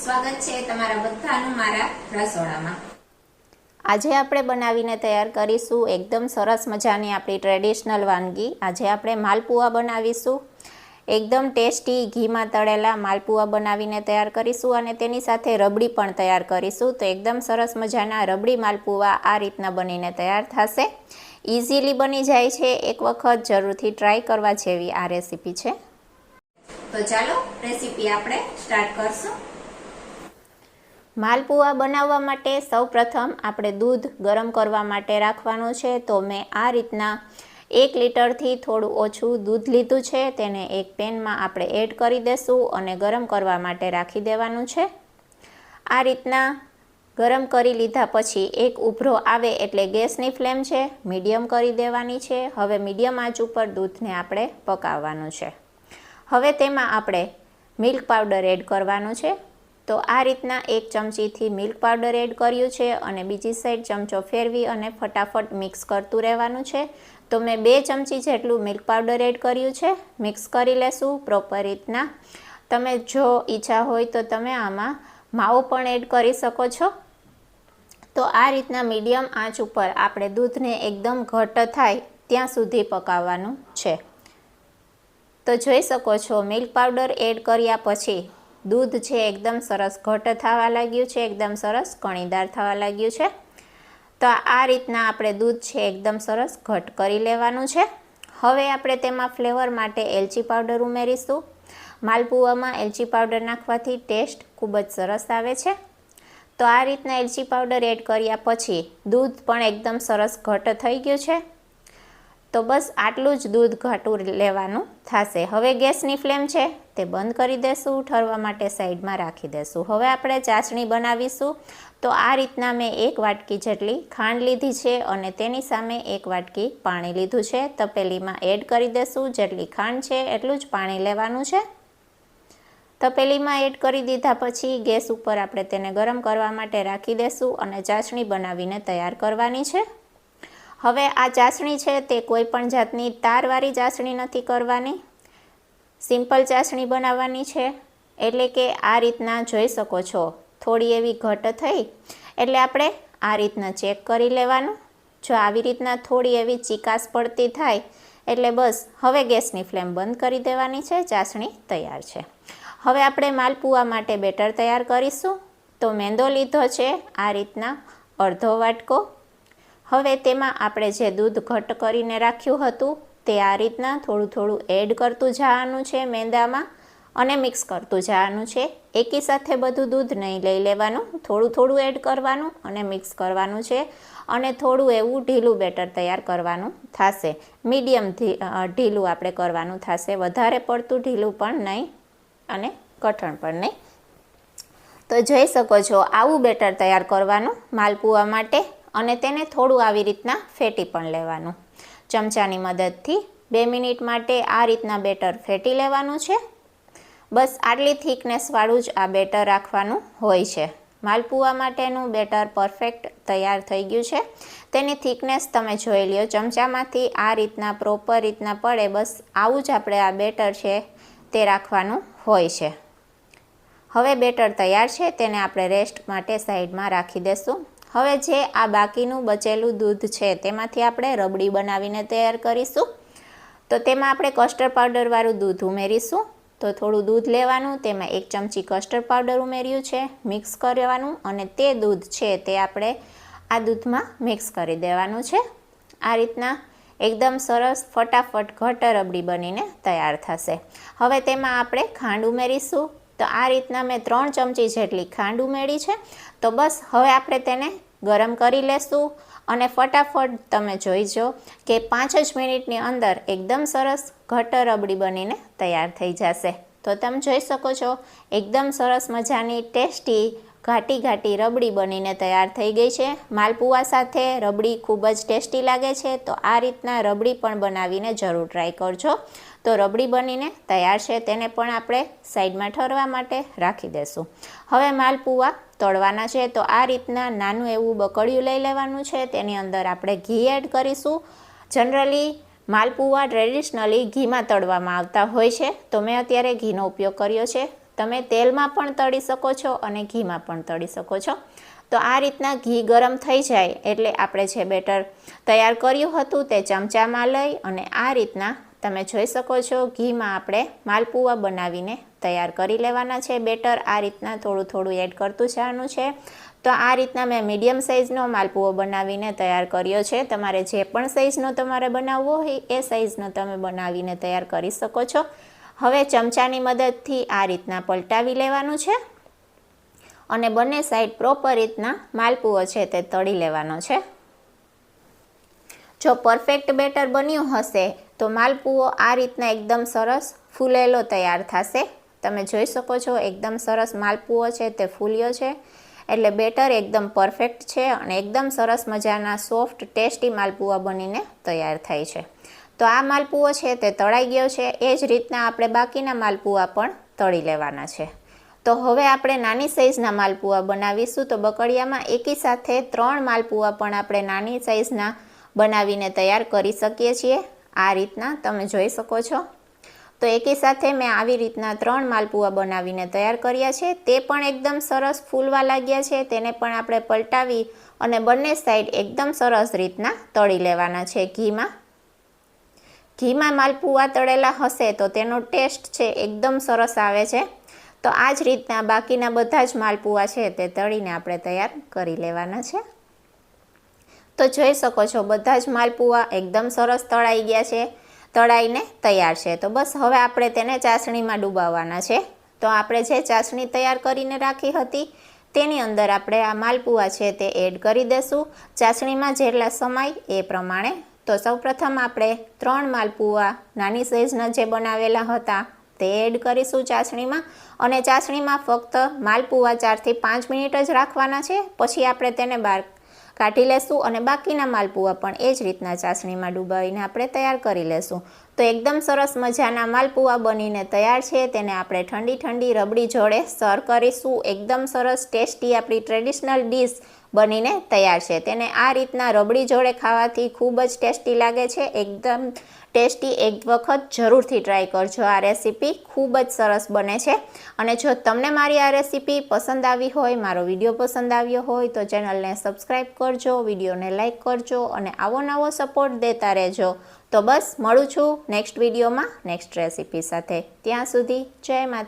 સ્વાગત છે તમારા બધાનું મારા રસોડામાં. આજે આપણે બનાવીને તૈયાર કરીશું એકદમ સરસ મજાની આપણી ટ્રેડિશનલ વાનગી. આજે આપણે માલપુઆ બનાવીશું. એકદમ ટેસ્ટી ઘીમાં તળેલા માલપુઆ બનાવીને તૈયાર કરીશું અને તેની સાથે રબડી પણ તૈયાર કરીશું. તો એકદમ સરસ મજાના રબડી માલપુઆ આ રીતના બનીને તૈયાર થશે. ઇઝીલી બની જાય છે. એક વખત જરૂરથી ટ્રાય કરવા જેવી આ રેસીપી છે. તો ચાલો રેસીપી આપણે સ્ટાર્ટ કરશું. માલપુઆ બનાવવા માટે સૌપ્રથમ આપણે દૂધ ગરમ કરવા માટે રાખવાનું છે. તો મેં આ રીતના એક લીટરથી થોડું ઓછું દૂધ લીધું છે. તેને એક પેનમાં આપણે એડ કરી દેશું અને ગરમ કરવા માટે રાખી દેવાનું છે. આ રીતના ગરમ કરી લીધા પછી એક ઉભરો આવે એટલે ગેસની ફ્લેમ છે, મીડિયમ કરી દેવાની છે. હવે મીડિયમ આંચ ઉપર દૂધને આપણે પકાવવાનું છે. હવે તેમાં આપણે મિલ્ક પાવડર એડ કરવાનું છે. તો આ રીતના એક ચમચીથી મિલ્ક પાવડર એડ કર્યું છે અને બીજી સાઈડ ચમચો ફેરવી અને ફટાફટ મિક્સ કરતું રહેવાનું છે. તો મેં બે ચમચી જેટલું મિલ્ક પાવડર એડ કર્યું છે. મિક્સ કરી લેશું પ્રોપર રીતના. તમે જો ઈચ્છા હોય તો તમે આમાં માવો પણ એડ કરી શકો છો. તો આ રીતના મીડિયમ આંચ ઉપર આપણે દૂધને એકદમ ઘટ થાય ત્યાં સુધી પકાવવાનું છે. તો જોઈ શકો છો, મિલ્ક પાવડર એડ કર્યા પછી દૂધ છે એકદમ સરસ, ઘટ થવા લાગ્યું છે, એકદમ સરસ, કણીદાર થવા લાગ્યું છે. તો આ રીતના આપણે દૂધ છે એકદમ સરસ, ઘટ કરી લેવાનું છે. હવે આપણે તેમાં ફ્લેવર માટે એલચી પાવડર ઉમેરીશું. માલપુઆમાં એલચી પાવડર નાખવાથી ટેસ્ટ ખૂબ જ સરસ આવે છે. તો આ રીતના એલચી પાવડર એડ કર્યા પછી દૂધ પણ એકદમ સરસ, ઘટ થઈ ગયું છે. તો બસ આટલું જ દૂધ ઘાટું લેવાનું થશે. હવે ગેસની ફ્લેમ છે તે બંધ કરી દેશું, ઠરવા માટે સાઈડમાં રાખી દેશું. હવે આપણે ચાસણી બનાવીશું. તો આ રીતના મેં એક વાટકી જેટલી ખાંડ લીધી છે અને તેની સામે એક વાટકી પાણી લીધું છે. તપેલીમાં એડ કરી દેશું. જેટલી ખાંડ છે એટલું જ પાણી લેવાનું છે. તપેલીમાં એડ કરી દીધા પછી ગેસ ઉપર આપણે તેને ગરમ કરવા માટે રાખી દેશું અને ચાસણી બનાવીને તૈયાર કરવાની છે. હવે આ ચાસણી છે તે કોઈ પણ જાતની તારવાળી ચાસણી નથી કરવાની. સિમ્પલ ચાસણી બનાવવાની છે. એટલે કે આ રીતના જોઈ શકો છો. થોડી એવી ઘટ થઈ. એટલે આપણે આ રીતના ચેક કરી લેવાનું. જો આવી રીતના થોડી એવી ચિકાસ પડતી થાય, એટલે બસ હવે ગેસની ફ્લેમ બંધ કરી દેવાની છે. ચાસણી તૈયાર છે. હવે આપણે માલપુઆ માટે બેટર તૈયાર કરીશું. તો મેંદો લીધો છે. આ રીતના અડધો વાટકો હવે તેમાં આપણે જે દૂધ ઘટ કરીને રાખ્યું હતું, તે આ રીતના થોડું થોડું એડ કરતું જવાનું છે મેંદામાં અને મિક્સ કરતું જવાનું છે. એકી સાથે બધું દૂધ નહીં લઈ લેવાનું, થોડું થોડું એડ કરવાનું અને મિક્સ કરવાનું છે અને થોડું એવું ઢીલું બેટર તૈયાર કરવાનું થશે. મીડિયમ ઢીલું આપણે કરવાનું થશે. વધારે પડતું ઢીલું પણ નહીં અને કઠણ પણ નહીં. તો જોઈ શકો છો, આવું બેટર તૈયાર કરવાનું માલપુઆ માટે. અને તેને થોડું આવી રીતના ફેટી પણ લેવાનું. ચમચાની મદદથી બે મિનિટ માટે આ રીતના બેટર ફેટી લેવાનું છે. બસ આટલી થિકનેસવાળું જ આ બેટર રાખવાનું હોય છે. માલપુઆ માટેનું બેટર પરફેક્ટ તૈયાર થઈ ગયું છે. તેની થિકનેસ તમે જોઈ લ્યો, ચમચામાંથી આ રીતના પ્રોપર રીતના પડે, બસ આવું જ આપણે આ બેટર છે તે રાખવાનું હોય છે. હવે બેટર તૈયાર છે, તેને આપણે રેસ્ટ માટે સાઈડમાં રાખી દેશું. હવે જે આ બાકીનું બચેલું દૂધ છે, તેમાંથી આપણે રબડી બનાવીને તૈયાર કરીશું. તો તેમાં આપણે કસ્ટર્ડ પાવડરવાળું દૂધ ઉમેરીશું. તો થોડું દૂધ લેવાનું, તેમાં એક ચમચી કસ્ટર્ડ પાવડર ઉમેર્યું છે મિક્સ કરવાનું અને તે દૂધ છે તે આપણે આ દૂધમાં મિક્સ કરી દેવાનું છે. આ રીતના એકદમ સરસ, ફટાફટ ઘટ રબડી બનીને તૈયાર થશે. હવે તેમાં આપણે ખાંડ ઉમેરીશું. તો આ રીતના મેં ત્રણ ચમચી જેટલી ખાંડ ઉમેરી છે. તો બસ હવે આપણે તેને ગરમ કરી લેશું અને ફટાફટ તમે જોઈજો કે પાંચ જ મિનિટની અંદર એકદમ સરસ ઘટ રબડી બનીને તૈયાર થઈ જશે. તો તમે જોઈ શકો છો, એકદમ સરસ મજાની ટેસ્ટી ઘાટી ઘાટી રબડી બનીને તૈયાર થઈ ગઈ છે. માલપુઆ સાથે રબડી ખૂબ જ ટેસ્ટી લાગે છે, તો આ રીતના રબડી પણ બનાવીને જરૂર ટ્રાય કરજો. તો રબડી બનીને તૈયાર છે, તેને પણ આપણે સાઈડમાં ઠરવા માટે રાખી દેશું. હવે માલપુઆ તળવાના છે, તો આ રીતના નાનું એવું બકડિયું લઈ લેવાનું છે, તેની અંદર આપણે ઘી એડ કરીશું. જનરલી માલપુઆ ટ્રેડિશનલી ઘીમાં તળવામાં આવતા હોય છે, તો મેં અત્યારે ઘીનો ઉપયોગ કર્યો છે. તમે તેલમાં પણ તળી શકો છો અને ઘીમાં પણ તળી શકો છો. તો આ રીતના ઘી ગરમ થઈ જાય એટલે આપણે જે બેટર તૈયાર કર્યું હતું તે ચમચામાં લઈ અને આ રીતના તમે જોઈ શકો છો ઘીમાં આપણે માલપુવા બનાવીને તૈયાર કરી લેવાના છે. બેટર આ રીતના થોડું થોડું એડ કરતું જવાનું છે. તો આ રીતના મેં મીડિયમ સાઇઝનો માલપુઓ બનાવીને તૈયાર કર્યો છે. તમારે જે પણ સાઇઝનો તમારે બનાવવો હોય એ સાઇઝનો તમે બનાવીને તૈયાર કરી શકો છો. હવે ચમચાની મદદથી આ રીતના પલટાવી લેવાનું છે અને બંને સાઈડ પ્રોપર રીતના માલપુઓ છે તે તળી લેવાનો છે. જો પરફેક્ટ બેટર બન્યું હશે તો માલપુઓ આ રીતના એકદમ સરસ ફૂલેલો તૈયાર થશે. તમે જોઈ શકો છો એકદમ સરસ માલપુઓ છે તે ફૂલ્યો છે. એટલે બેટર એકદમ પરફેક્ટ છે અને એકદમ સરસ મજાના સોફ્ટ ટેસ્ટી માલપુઆ બનીને તૈયાર થાય છે. તો આ માલપુઓ છે તે તળાઈ ગયો છે. એ જ રીતના આપણે બાકીના માલપુઆ પણ તળી લેવાના છે. તો હવે આપણે નાની સાઇઝના માલપુઆ બનાવીશું. તો બકડિયામાં એકી સાથે ત્રણ માલપુઆ પણ આપણે નાની સાઇઝના બનાવીને તૈયાર કરી શકીએ છીએ. આ રીતના તમે જોઈ શકો છો. તો એકી સાથે મેં આવી રીતના ત્રણ માલપુઆ બનાવીને તૈયાર કર્યા છે. તે પણ એકદમ સરસ ફૂલવા લાગ્યા છે. તેને પણ આપણે પલટાવી અને બંને સાઈડ એકદમ સરસ રીતના તળી લેવાના છે ઘીમાં. ઘીમાં માલપુઆ તળેલા હશે તો તેનો ટેસ્ટ છે એકદમ સરસ આવે છે. તો આ જ રીતના બાકીના બધા જ માલપુઆ છે તે તળીને આપણે તૈયાર કરી લેવાના છે. તો જોઈ શકો છો બધા જ માલપુઆ એકદમ સરસ તળાઈ ગયા છે, તળાઈને તૈયાર છે. તો બસ હવે આપણે તેને ચાસણીમાં ડૂબાવવાના છે. તો આપણે જે ચાસણી તૈયાર કરીને રાખી હતી તેની અંદર આપણે આ માલપુઆ છે તે એડ કરી દઈશું ચાસણીમાં જેટલા સમય એ પ્રમાણે તો સૌપ્રથમ આપણે ત્રણ માલપુઆ નાની સાઇઝના જે બનાવેલા હતા તે એડ કરીશું ચાસણીમાં અને ચાસણીમાં ફક્ત માલપુઆ ચારથી પાંચ મિનિટ જ રાખવાના છે. પછી આપણે તેને બહાર કાઢી લેશું અને બાકીના માલપુઆ પણ એ જ રીતના ચાસણીમાં ડૂબાવીને આપણે તૈયાર કરી લેશું. તો એકદમ સરસ મજાના માલપુઆ બનીને તૈયાર છે. તેને આપણે ઠંડી ઠંડી રબડી જોડે સર્વ કરીશું. એકદમ સરસ ટેસ્ટી આપણી ટ્રેડિશનલ ડીશ બનીને તૈયાર છે. તેને આ રીતના રબડી જોડે ખાવાથી ખૂબ જ ટેસ્ટી લાગે છે. એકદમ ટેસ્ટી એક વખત જરૂરથી ટ્રાય કરજો. આ રેસીપી ખૂબ જ સરસ બને છે. અને જો તમને મારી આ રેસીપી પસંદ આવી હોય, મારો વીડિયો પસંદ આવ્યો હોય, તો ચેનલને સબસ્ક્રાઈબ કરજો, વિડીયોને લાઇક કરજો અને આવો નવો સપોર્ટ દેતા રહેજો. તો બસ, મળું છું નેક્સ્ટ વિડીયોમાં નેક્સ્ટ રેસીપી સાથે. ત્યાં સુધી જય માતા